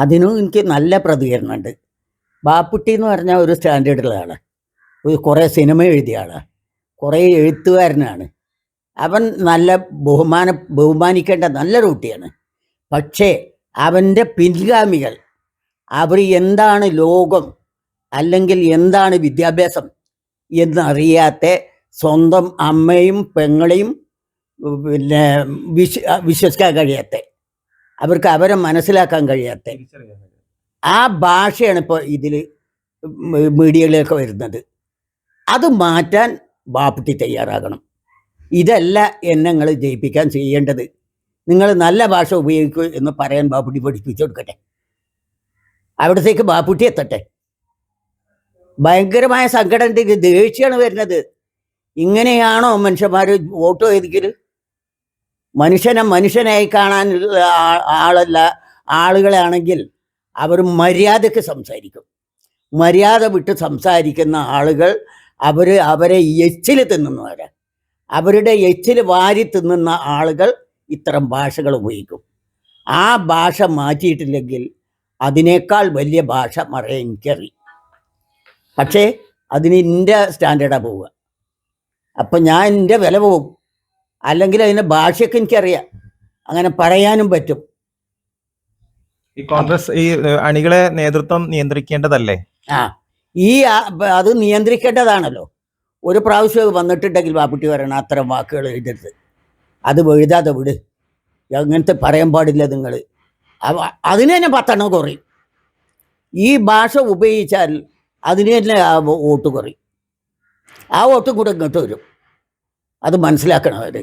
അതിനും എനിക്ക് നല്ല പ്രതികരണമുണ്ട്. ബാപ്പുട്ടി എന്ന് പറഞ്ഞാൽ ഒരു സ്റ്റാൻഡേർഡുള്ള ആളാണ് ഒരു കുറേ സിനിമ എഴുതിയ ആളാണ് കുറേ എഴുത്തുകാരനാണ്. അവൻ നല്ല ബഹുമാന ബഹുമാനിക്കേണ്ട നല്ലൊരു കുട്ടിയാണ് പക്ഷേ അവന്റെ പിൻഗാമികൾ അവർ എന്താണ് ലോകം അല്ലെങ്കിൽ എന്താണ് വിദ്യാഭ്യാസം എന്നറിയാത്ത സ്വന്തം അമ്മയും പെങ്ങളെയും പിന്നെ വിശ്വ വിശ്വസിക്കാൻ കഴിയാത്ത അവർക്ക് അവരെ മനസ്സിലാക്കാൻ കഴിയാത്ത ആ ഭാഷയാണ് ഇപ്പോൾ ഇതിൽ മീഡിയകളിലൊക്കെ വരുന്നത്. അത് മാറ്റാൻ ബാപ്പുട്ടി തയ്യാറാകണം. ഇതല്ല എന്നെ നിങ്ങൾ ജയിപ്പിക്കാൻ ചെയ്യേണ്ടത്. നിങ്ങൾ നല്ല ഭാഷ ഉപയോഗിക്കൂ എന്ന് പറയാൻ ബാപ്പുട്ടി പഠിപ്പിച്ചു കൊടുക്കട്ടെ. അവിടത്തേക്ക് ബാപ്പുട്ടി എത്തട്ടെ. ഭയങ്കരമായ സങ്കടം ദേഷ്യമാണ് വരുന്നത്. ഇങ്ങനെയാണോ മനുഷ്യന്മാർ വോട്ട് ചെയ്തിക്കൽ മനുഷ്യനെ മനുഷ്യനായി കാണാൻ ആളല്ല ആളുകളാണെങ്കിൽ അവർ മര്യാദയ്ക്ക് സംസാരിക്കും. മര്യാദ വിട്ട് സംസാരിക്കുന്ന ആളുകൾ അവർ അവരെ എച്ചിൽ തിന്നുന്നവരാണ് അവരുടെ എച്ചിൽ വാരി തിന്നുന്ന ആളുകൾ ഇത്തരം ഭാഷകൾ ഉപയോഗിക്കും. ആ ഭാഷ മാറ്റിയിട്ടില്ലെങ്കിൽ അതിനേക്കാൾ വലിയ ഭാഷ മറയെ എനിക്കറി പക്ഷേ അതിന് എന്റെ സ്റ്റാൻഡേർഡാണ് പോവുക. അപ്പം ഞാൻ എന്റെ വില പോകും. അല്ലെങ്കിൽ അതിന്റെ ഭാഷയൊക്കെ എനിക്കറിയാം. അങ്ങനെ പറയാനും പറ്റും. ഈ കോൺഗ്രസ് ഈ അണികളെ നേതൃത്വം നിയന്ത്രിക്കേണ്ടതല്ലേ? ആ ഈ അത് നിയന്ത്രിക്കേണ്ടതാണല്ലോ. ഒരു പ്രാവശ്യം വന്നിട്ടുണ്ടെങ്കിൽ ബാപ്പുട്ടി പറയണം അത്തരം വാക്കുകൾ എഴുതരുത്. അത് എഴുതാതെ വിട്. അങ്ങനത്തെ പറയാൻ പാടില്ല നിങ്ങൾ അതിന് തന്നെ പത്തെണ്ണം കുറയും. ഈ ഭാഷ ഉപയോഗിച്ചാൽ അതിന് തന്നെ ആ വോട്ട് കുറയും. ആ വോട്ടും കൂടെ ഇങ്ങോട്ട് വരും. അത് മനസ്സിലാക്കണം അവർ